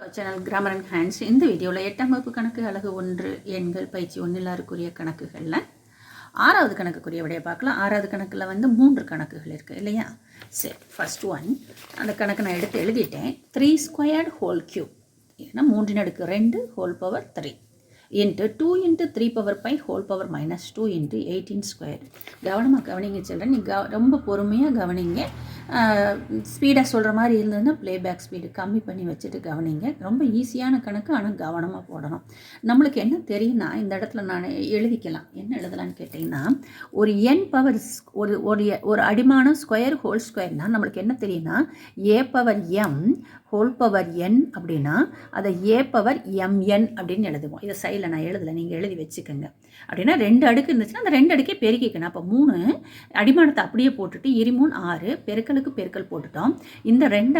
Channel grammar and hands இந்த வீடியோவில் எட்டாம் வகுப்பு கணக்கு அழகு ஒன்று எண்கள் பயிற்சி ஒன்றிலாருக்குரிய கணக்குகளில். ஆறாவது கணக்குக்குரிய விடையை பார்க்கலாம். ஆறாவது கணக்கில் வந்து மூன்று கணக்குகள் இருக்குது இல்லையா? சரி ஃபர்ஸ்ட் ஒன் அந்த கணக்கு நான் எடுத்து எழுதிட்டேன். த்ரீ ஸ்கொயர்ட் ஹோல் கியூப் ஏன்னா மூன்றின் அடுக்கு ரெண்டு whole power three into two into three power by whole power minus two into eighteen square கவனமாக கவனிங்க சில்ட்ரன் நீ க ரொம்ப பொறுமையாக கவனிங்க. ஸ்பீடாக சொல்கிற மாதிரி இருந்ததுன்னா ப்ளேபேக் ஸ்பீடு கம்மி பண்ணி வச்சுட்டு கவனிங்க. ரொம்ப ஈஸியான கணக்கு ஆனால் கவனமாக போடணும். நம்மளுக்கு என்ன தெரியும்னா இந்த இடத்துல நான் எழுதிக்கலாம். என்ன எழுதலான்னு கேட்டிங்கன்னா ஒரு என் பவர் ஒரு ஒரு ஒரு அடிமானம் ஸ்கொயர் ஹோல் ஸ்கொயர்னால் நம்மளுக்கு என்ன தெரியும்னா A power M whole power N அப்படின்னா அதை ஏ பவர் எம்என் அப்படின்னு எழுதுவோம். இதை சைடில் நான் எழுதலை. நீங்கள் எழுதி வச்சுக்கோங்க. அப்படின்னா ரெண்டு அடுக்கு இருந்துச்சுன்னா அந்த ரெண்டு அடுக்கே பெருக்கிக்கணும். அப்போ மூணு அடிமானத்தை அப்படியே போட்டுட்டு இருமூணு ஆறு பெருக்கலுக்கு பெருக்கல் போட்டுட்டோம். இந்த ரெண்டு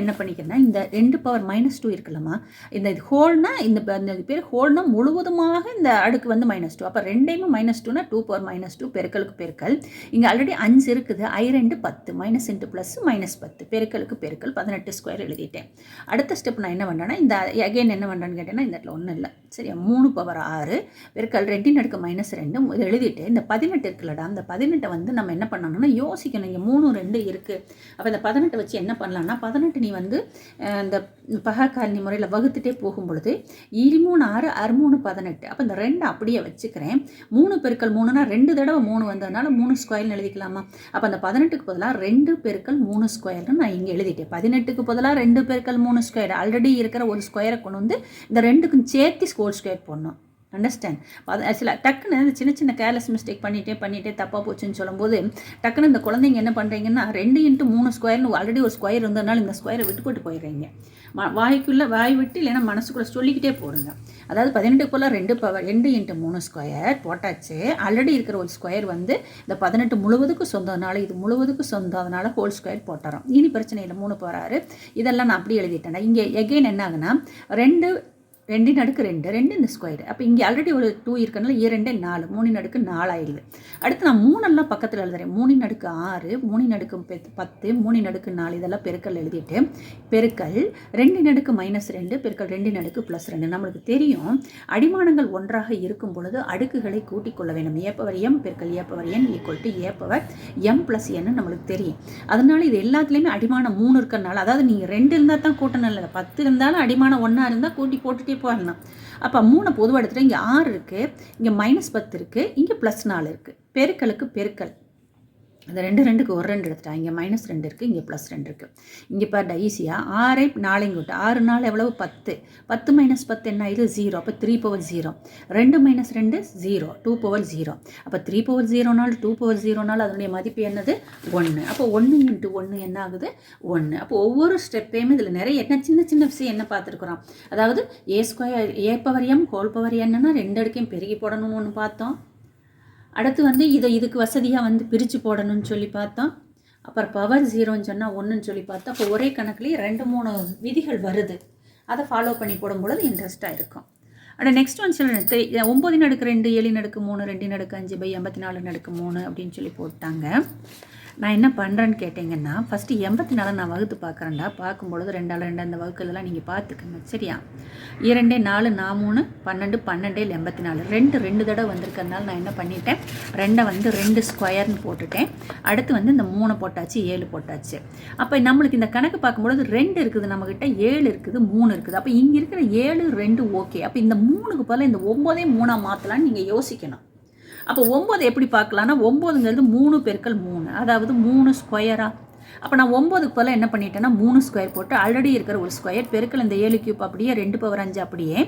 என்ன பண்ணிக்கிறேன்னா இந்த ரெண்டு பவர் மைனஸ் டூ இருக்குல்லம்மா. இந்த இது ஹோல்னா இந்த அந்த பேர் ஹோல்னா முழுவதுமாக இந்த அடுக்கு வந்து மைனஸ் டூ அப்போ ரெண்டையுமே மைனஸ் டூனா டூ பவர் மைனஸ் டூ பெருக்கலுக்கு பெருக்கல். இங்கே ஆல்ரெடி அஞ்சு இருக்குது. ஐ ரெண்டு பத்து மைனஸ் இன்ட்டு ப்ளஸ் மைனஸ் பத்து. பெருக்கலுக்கு பெருக்கல். பதினெட்டு ஸ்கொயர் எழுதிட்டேன். அடுத்த ஸ்டெப் நான் என்ன பண்ணேன்னா இந்த அகைன் என்ன பண்ணுறேன்னு கேட்டேன்னா இந்த இடத்துல ஒன்றும் இல்லை. சரியா? மூணு பவர் ஆறு. பெருக்கல் ரெண்டின் அடுக்கு மைனஸ் ரெண்டு. எழுதிட்டு இந்த பதினெட்டு இருக்குல்லடா. அந்த பதினெட்டை வந்து நம்ம என்ன பண்ணணும்னா யோசிக்கணும். இங்கே மூணு ரெண்டு இருக்குது அப்போ இந்த பதினெட்டை வச்சு என்ன பண்ணலாம்னா பதினெட்டு நீ வந்து இந்த பகாக்காரணி முறையில் வகுத்துட்டே போகும் பொழுது இருமூணு ஆறு அறுமூணு பதினெட்டு. அப்போ இந்த ரெண்டு அப்படியே வச்சுக்கிறேன். மூணு பெருக்கள் மூணுனா ரெண்டு தடவை மூணு வந்ததுனால மூணு ஸ்கொயர்னு எழுதிக்கலாமா? அப்போ அந்த பதினெட்டுக்கு பதிலாக ரெண்டு பெருக்கள் மூணு ஸ்கொயர்னு நான் இங்கே எழுதிட்டேன். பதினெட்டுக்கு பதிலாக ரெண்டு பெருக்கள் மூணு ஸ்கொயர் ஆல்ரெடி இருக்கிற ஒரு ஸ்கொயரை கொண்டு வந்து இந்த ரெண்டுக்கும் சேர்த்து ஸ்கோர் ஸ்கொயர் போடணும். அண்டர்ஸ்டாண்ட் அது சில டக்குன்னு இந்த சின்ன சின்ன கேர்லெஸ் மிஸ்டேக் பண்ணிட்டே பண்ணிட்டே தப்பாக போச்சுன்னு சொல்லும்போது டக்குன்னு இந்த குழந்தைங்க என்ன பண்ணுறீங்கன்னா ரெண்டு இன்ட்டு மூணு ஸ்கொயர்னு ஆல்ரெடி ஒரு ஸ்கொயர் இருந்ததுனால இந்த ஸ்கொயரை விட்டு போட்டு போயிடுறீங்க. வாய்க்குள்ளே வாய் விட்டு இல்லைன்னா மனசுக்குள்ளே சொல்லிக்கிட்டே போடுங்க. அதாவது பதினெட்டுக்குள்ளே ரெண்டு பவர் ரெண்டு இன்ட்டு மூணு ஸ்கொயர் போட்டாச்சு. ஆல்ரெடி இருக்கிற ஒரு ஸ்கொயர் வந்து இந்த பதினெட்டு முழுவதுக்கும் சொந்தம்னால இது முழுவதுக்கும் சொந்தம் அதனால் ஹோல் ஸ்கொயர் போட்டுறோம். இனி பிரச்சனை இல்லை மூணு போகிறாரு இதெல்லாம் நான் அப்படி எழுதிட்டேன். இங்கே எகெயின் என்ன ஆகுனா ரெண்டு ரெண்டின் அடுக்கு ரெண்டு ரெண்டு இந்த ஸ்கொயர் அப்போ இங்கே ஆல்ரெடி ஒரு டூ இருக்கனால ஏ ரெண்டே நாலு. மூணின் அடுக்கு நாலு ஆயிடுது. அடுத்து நான் மூணெல்லாம் பக்கத்தில் எழுதுறேன். மூணின் அடுக்கு ஆறு மூணின் அடுக்கு பத்து மூணின் அடுக்கு நாலு. இதெல்லாம் பெருக்கல் எழுதிட்டு பெருக்கல் ரெண்டின் அடுக்கு மைனஸ் ரெண்டு பெருக்கல் ரெண்டின் அடுக்கு ப்ளஸ் ரெண்டு. நம்மளுக்கு தெரியும் அடிமானங்கள் ஒன்றாக இருக்கும் பொழுது அடுக்குகளை கூட்டிக் கொள்ள வேண்டும். ஏப்பவர் எம் பெருக்கல் A power N equal to A power M plus என்னு நம்மளுக்கு தெரியும். அதனால இது எல்லாத்துலேயுமே அடிமானம் மூணு இருக்கிறனால அதாவது நீங்கள் ரெண்டு இருந்தால் தான் கூட்டணும் இல்லை பத்து இருந்தாலும் அடிமானம் ஒன்றா இருந்தால் கூட்டி போட்டுட்டே போடலாம். அப்போ மூணை பொதுவாக எடுத்துகிட்டு இங்கே ஆறு இருக்குது இங்கே மைனஸ் பத்து இருக்குது இங்கே ப்ளஸ் நாலு இருக்குது பெருக்கலுக்கு பெருக்கல். அந்த ரெண்டு ரெண்டுக்கு ஒரு ரெண்டு எடுத்துட்டா. இங்கே மைனஸ் ரெண்டு இருக்குது இங்கே ப்ளஸ் ரெண்டு இருக்குது இங்கே பாரு ஈஸியாக ஆறை நாளைங்க விட்டு. ஆறு நாள் எவ்வளவு? பத்து. பத்து மைனஸ் பத்து என்ன ஆயிடுது? ஜீரோ அப்போ த்ரீ பவர் ஜீரோ ரெண்டு மைனஸ் ரெண்டு ஜீரோ டூ பவர் ஜீரோ அப்போ த்ரீ பவர் ஜீரோனால் டூ பவர் ஜீரோனால் அதனுடைய மதிப்பு என்னது? ஒன்று அப்போ ஒன்று இன்ட்டு ஒன்று என்ன ஆகுது? ஒன்று அப்போ ஒவ்வொரு ஸ்டெப்பையுமே இதில் நிறைய என்ன சின்ன சின்ன விஷயம் என்ன பார்த்துருக்குறோம்? அதாவது A square A power M whole power என்னன்னா ரெண்டு அடுக்கையும் பெருகி போடணும்னு ஒன்று பார்த்தோம். அடுத்து வந்து இதை இதுக்கு வசதியாக வந்து பிரித்து போடணும்னு சொல்லி பார்த்தோம் அப்புறம் பவர் ஜீரோன்னு சொன்னால் ஒன்றுன்னு சொல்லி பார்த்தா அப்போ ஒரே கணக்குலேயே ரெண்டு மூணு விதிகள் வருது. அதை ஃபாலோ பண்ணி போடும்பொழுது இன்ட்ரெஸ்ட்டாக இருக்கும். ஆனால் நெக்ஸ்ட் ஒன் சொல்ல ஒம்பது நடுக்கு ரெண்டு ஏழு நடுக்கு மூணு ரெண்டு நடுக்கு அஞ்சு பை எண்பத்தி நாலு நடுக்கு மூணு அப்படின்னு சொல்லி போட்டாங்க. நான் என்ன பண்ணுறேன்னு கேட்டிங்கன்னா ஃபஸ்ட்டு எண்பத்தி நாலு நான் வகுத்து பார்க்குறேன்டா. பார்க்கும்பொழுது ரெண்டாள் ரெண்டு அந்த வகுக்கெல்லாம் நீங்கள் பார்த்துக்கங்க. சரியா? இரண்டே நாலு நான் மூணு பன்னெண்டு பன்னெண்டே எண்பத்தி நாலு. ரெண்டு ரெண்டு தடவை வந்திருக்கிறதுனால நான் என்ன பண்ணிட்டேன்? ரெண்டை வந்து ரெண்டு ஸ்கொயர்னு போட்டுட்டேன். அடுத்து வந்து இந்த மூணு போட்டாச்சு ஏழு போட்டாச்சு. அப்போ நம்மளுக்கு இந்த கணக்கு பார்க்கும்பொழுது ரெண்டு இருக்குது நம்மக்கிட்ட ஏழு இருக்குது மூணு இருக்குது. அப்போ இங்கே இருக்கிற ஏழு ரெண்டு ஓகே அப்போ இந்த மூணுக்கு பதிலா இந்த ஒம்போதே மூணாக மாற்றலான்னு நீங்கள் யோசிக்கணும். அப்போ ஒம்பது எப்படி பார்க்கலான்னா ஒம்போதுங்கிறது மூணு பெருக்கள் மூணு. அதாவது மூணு ஸ்கொயரா அப்போ நான் ஒம்பதுக்கு பதிலாக என்ன பண்ணிட்டேன்னா மூணு ஸ்கொயர் போட்டு ஆல்ரெடி இருக்கிற ஒரு ஸ்கொயர் பெருக்கல் இந்த ஏழு கியூப் அப்படியே ரெண்டு பவர் அஞ்சு அப்படியே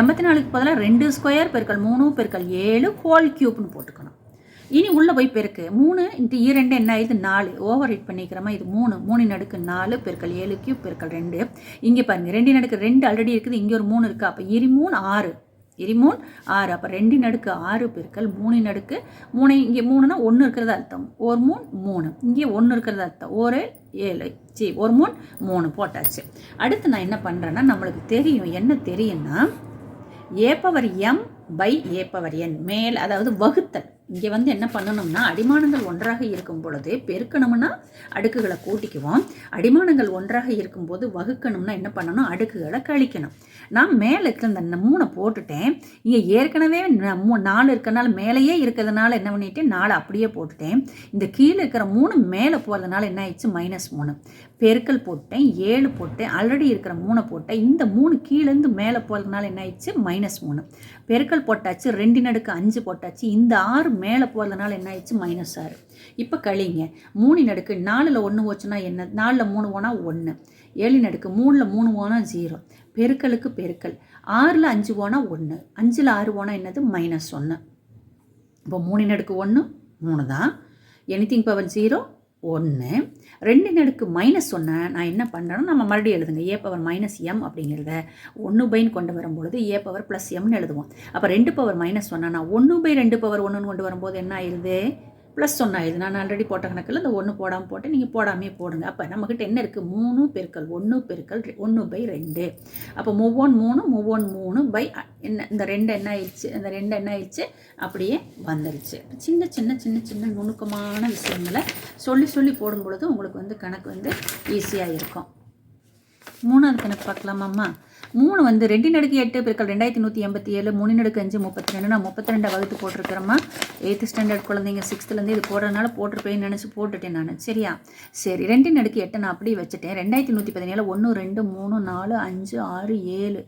எண்பத்தி நாலுக்கு பதிலாக ரெண்டு ஸ்கொயர் பெருக்கல் மூணு பெருக்கல் ஏழு ஹோல் கியூப்னு போட்டுக்கணும். இனி உள்ளே போய் பெருக்கு. மூணு இன்ட்டு இரண்டு என்ன ஆயிடுது? நாலு. ஓவர் ஹிட் பண்ணிக்கிறோமா? இது மூணு. மூணு நடுக்கு நாலு பெருக்கல் ஏழு கியூப் பெருக்கல் ரெண்டு. இங்கே பாருங்க ரெண்டு நடுக்கு ரெண்டு ஆல்ரெடி இருக்குது. இங்கே ஒரு மூணு இருக்குது அப்போ இரு மூணு ஆறு. எரிமூன் ஆறு. அப்போ ரெண்டு நடுக்கு ஆறு பெருக்கல் மூணு நடுக்கு மூணு இங்கே மூணுனா ஒன்று இருக்கிறது அர்த்தம். ஒரு மூணு மூணு. இங்கே ஒன்று இருக்கிறது அர்த்தம். ஒரு ஏழு. சி ஒரு மூணு மூணு போட்டாச்சு. அடுத்து நான் என்ன பண்ணுறேன்னா நம்மளுக்கு தெரியும். என்ன தெரியும்னா A power M by A power N மேல் அதாவது வகுத்தல். இங்கே வந்து என்ன பண்ணணும்னா அடிமானங்கள் ஒன்றாக இருக்கும் பொழுது பெருக்கணும்னா அடுக்குகளை கூட்டிக்குவோம். அடிமானங்கள் ஒன்றாக இருக்கும்போது வகுக்கணும்னா என்ன பண்ணணும்? அடுக்குகளை கழிக்கணும். நான் மேலே இருக்கிற இந்த மூணை போட்டுட்டேன். இங்கே ஏற்கனவே மூ- நாலு இருக்கறனால மேலேயே இருக்கிறதுனால என்ன பண்ணிட்டேன்? நாலு அப்படியே போட்டுட்டேன். இந்த கீழே இருக்கிற மூணு மேலே போகிறதுனால என்ன ஆயிடுச்சு? மைனஸ் மூணு. பெருக்கல் போட்டேன் ஏழு போட்டேன் ஆல்ரெடி இருக்கிற மூணை போட்டேன். இந்த மூணு கீழேருந்து மேலே போகிறதுனால என்ன ஆயிடுச்சு? மைனஸ் மூணு. பெருக்கல் போட்டாச்சு ரெண்டு நடுக்கு அஞ்சு போட்டாச்சு. இந்த ஆறு மேலே போகிறதுனால என்ன ஆயிடுச்சு? மைனஸ் ஆறு இப்போ கழிங்க. மூணு நடுக்கு நாலில் ஒன்று போச்சுன்னா என்ன? நாலில் மூணு போனால் ஒன்று ஏழு நடுக்கு மூணில் மூணு போனால் ஜீரோ பெருக்கலுக்கு பெருக்கல். ஆறில் அஞ்சு போனால் ஒன்று அஞ்சில் ஆறு போனால் என்னது? மைனஸ் ஒன்று இப்போ மூணு நடுக்கு ஒன்று மூணு தான். எனிதிங் பவர் ஜீரோ ஒன்று ரெண்டு நடுக்கு மைனஸ் ஒன்று நான் என்ன பண்ணுறேன்னா நம்ம மறுபடியும் எழுதுங்க. ஏ பவர் மைனஸ் எம் அப்படிங்கிறத ஒன்று பைன்னு கொண்டு வரும்பொழுது ஏ பவர் ப்ளஸ் எம்னு எழுதுவோம். அப்போ ரெண்டு பவர் மைனஸ் ஒன்னா நான் ஒன்று பை ரெண்டு பவர் ஒன்றுன்னு கொண்டு வரும்போது என்ன ஆயிடுது? ப்ளஸ் ஒன்று ஆயிடுது. நான் ஆல்ரெடி போட்ட கணக்கில் இந்த ஒன்று போடாமல் போட்டு நீங்கள் போடாமே போடுங்க. அப்போ நம்மக்கிட்ட என்ன இருக்குது மூணு பெருக்கல் ஒன்று பெருக்கல் ஒன்று பை ரெண்டு. அப்போ மூவோன் மூணு மூவோன் மூணு பை என்ன இந்த ரெண்டு என்ன ஆயிடுச்சு? இந்த ரெண்டு என்ன ஆயிடுச்சு? அப்படியே வந்துருச்சு. சின்ன சின்ன சின்ன சின்ன நுணுக்கமான விஷயங்களை சொல்லி சொல்லி போடும் பொழுது உங்களுக்கு வந்து கணக்கு வந்து ஈஸியாக இருக்கும். மூணாவது கணக்கு பார்க்கலாமாம்மா? மூணு வந்து ரெண்டு நடுக்கு எட்டு பெருக்கள் ரெண்டாயிரத்தி நூற்றி எண்பத்தி ஏழு மூணு நடுக்கு அஞ்சு முப்பத்தி ரெண்டு நான் முப்பத்தி ரெண்டை வகுத்து போட்டிருக்கிறேம்மா. எயித்து ஸ்டாண்டர்ட் குழந்தைங்க சிக்ஸ்த்துலேருந்து இது போடுறதுனால போட்டிருப்பேன்னு நினச்சி போட்டுட்டேன் நான். சரியா? சரி ரெண்டு நடுக்கு எட்டை நான் அப்படியே வச்சுட்டேன். ரெண்டாயிரத்தி நூற்றி பதினேழு ஒன்று ரெண்டு மூணு நாலு அஞ்சு ஆறு ஏழு.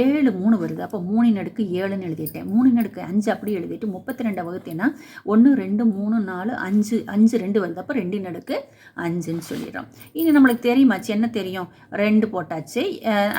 ஏழு மூணு வருது. அப்போ மூணு நடுக்கு ஏழுன்னு எழுதிட்டேன். மூணு நடுக்கு அஞ்சு அப்படி எழுதிட்டு முப்பத்தி ரெண்டை வகுத்தேன்னா ஒன்று ரெண்டு மூணு நாலு அஞ்சு அஞ்சு ரெண்டு வருது. அப்போ ரெண்டு நடுக்கு அஞ்சுன்னு சொல்லிடுறோம். இது நம்மளுக்கு தெரியுமாச்சு என்ன தெரியும்? ரெண்டு போட்டாச்சு.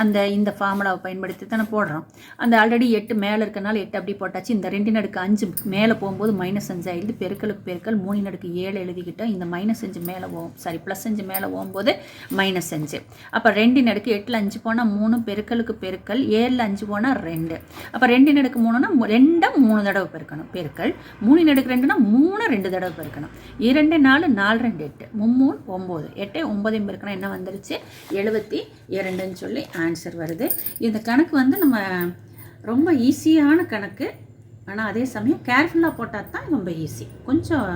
அந்த இந்த ஃபார்முலாவை பயன்படுத்தி தானே போடுறோம். அந்த ஆல்ரெடி எட்டு மேலே இருக்கனால எட்டு அப்படி போட்டாச்சு. இந்த ரெண்டு நடுக்கு அஞ்சு மேலே போகும்போது மைனஸ் அஞ்சு ஆயிடுது. பெருக்கலுக்கு பெருக்கல் மூணு நடுக்கு ஏழு எழுதிக்கிட்டோம் இந்த மைனஸ் அஞ்சு மேலே போகும் சாரி ப்ளஸ் அஞ்சு மேலே போகும்போது மைனஸ் அஞ்சு. அப்போ ரெண்டு நடுக்கு எட்டில் அஞ்சு போனால் மூணு பெருக்கலுக்கு பெருக்கல் ஏழில் அஞ்சு போனால் ரெண்டு. அப்போ ரெண்டு நடுக்கு மூணுனா ரெண்டை மூணு தடவை பெருக்கணும். பெருக்கல் மூணு நடுக்கு ரெண்டுனா மூணு ரெண்டு தடவை பெருக்கணும். இரண்டு நாலு நாலு ரெண்டு எட்டு. மும்மூணு ஒம்பது. எட்டு ஒம்பதையும் பெருக்கணும் என்ன வந்துருச்சு? எழுபத்தி இரண்டுன்னு சொல்லி ஆன்சர் வருது. இந்த கணக்கு வந்து நம்ம ரொம்ப ஈஸியான கணக்கு. ஆனால் அதே சமயம் கேர்ஃபுல்லாக போட்டால் தான் ரொம்ப ஈஸி. கொஞ்சம்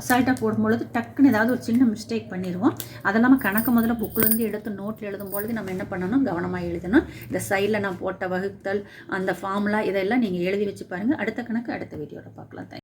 அசால்ட்டாக போடும்பொழுது டக்குன்னு ஏதாவது ஒரு சின்ன மிஸ்டேக் பண்ணிடுவோம் அது இல்லாமல் கணக்கு முதல்ல புக்கிலேருந்து எடுத்து நோட்டில் எழுதும் பொழுது நம்ம என்ன பண்ணணும்? கவனமாக எழுதணும். இந்த சைடில் நான் போட்ட வகுத்தல் அந்த ஃபார்முலா இதெல்லாம் நீங்கள் எழுதி வச்சு பாருங்கள் அடுத்த கணக்கு அடுத்த வீடியோவில் பார்க்கலாம். தேங்க்.